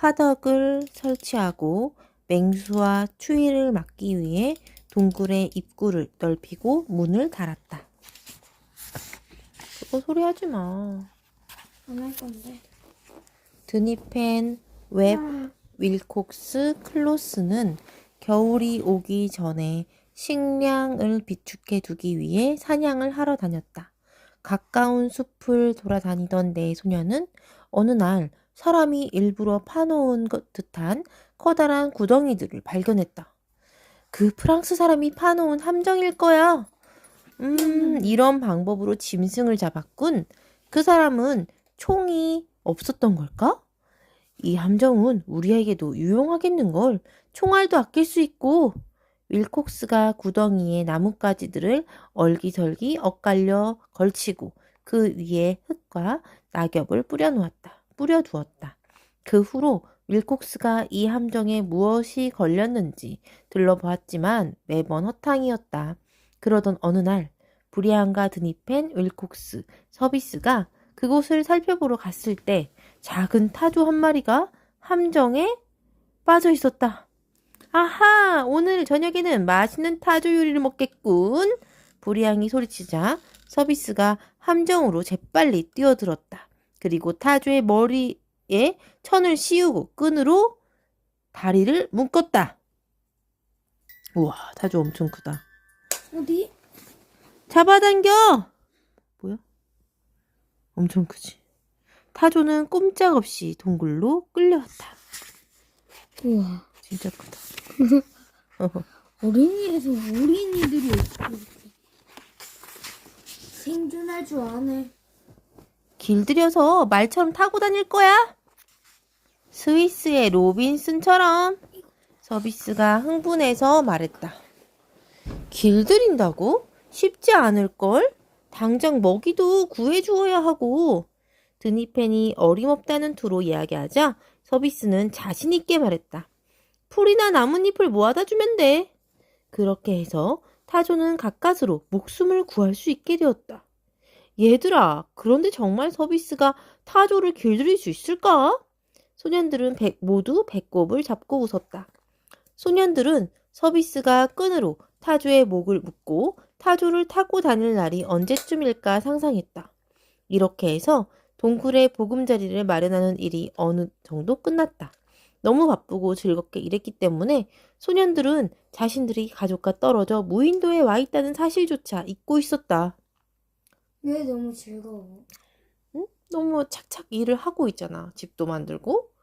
화덕을 설치하고 맹수와 추위를 막기 위해 동굴의 입구를 넓히고 문을 달았다. 그거 소리 하지 마. 안 할 건데. 드니펜, 웹, 윌콕스, 클로스는 겨울이 오기 전에 식량을 비축해 두기 위해 사냥을 하러 다녔다. 가까운 숲을 돌아다니던 네 소녀는 어느 날 사람이 일부러 파놓은 것 듯한 커다란 구덩이들을 발견했다. 그 프랑스 사람이 파놓은 함정일 거야. 음, 이런 방법으로 짐승을 잡았군. 그 사람은 총이 없었던 걸까? 이 함정은 우리에게도 유용하겠는걸. 총알도 아낄 수 있고. 윌콕스가 구덩이에 나뭇가지들을 얼기설기 엇갈려 걸치고 그 위에 흙과 낙엽을 뿌려놓았다. 뿌려두었다. 그 후로 윌콕스가 이 함정에 무엇이 걸렸는지 들러보았지만 매번 허탕이었다. 그러던 어느 날 브리안과 드니펜, 윌콕스, 서비스가 그곳을 살펴보러 갔을 때 작은 타조 한 마리가 함정에 빠져 있었다. 아하, 오늘 저녁에는 맛있는 타조 요리를 먹겠군. 브리앙이 소리치자 서비스가 함정으로 재빨리 뛰어들었다. 그리고 타조의 머리에 천을 씌우고 끈으로 다리를 묶었다. 우와, 타조 엄청 크다. 어디? 잡아당겨! 뭐야? 엄청 크지? 타조는 꼼짝없이 동굴로 끌려왔다. 우와. 진짜 크다. 어린이에서 어린이들이. 생존할 줄 아네. 길들여서 말처럼 타고 다닐 거야? 스위스의 로빈슨처럼 서비스가 흥분해서 말했다. 길들인다고? 쉽지 않을걸? 당장 먹이도 구해주어야 하고. 드니펜이 어림없다는 투로 이야기하자 서비스는 자신있게 말했다. 풀이나 나뭇잎을 모아다 주면 돼. 그렇게 해서 타조는 가까스로 목숨을 구할 수 있게 되었다. 얘들아, 그런데 정말 서비스가 타조를 길들일 수 있을까? 소년들은 배- 모두 배꼽을 잡고 웃었다. 소년들은 서비스가 끈으로 타조의 목을 묶고 타조를 타고 다닐 날이 언제쯤일까 상상했다. 이렇게 해서 동굴의 보금자리를 마련하는 일이 어느 정도 끝났다. 너무 바쁘고 즐겁게 일했기 때문에 소년들은 자신들이 가족과 떨어져 무인도에 와 있다는 사실조차 잊고 있었다. 왜 너무 즐거워? 너무 착착 일을 하고 있잖아. 집도 만들고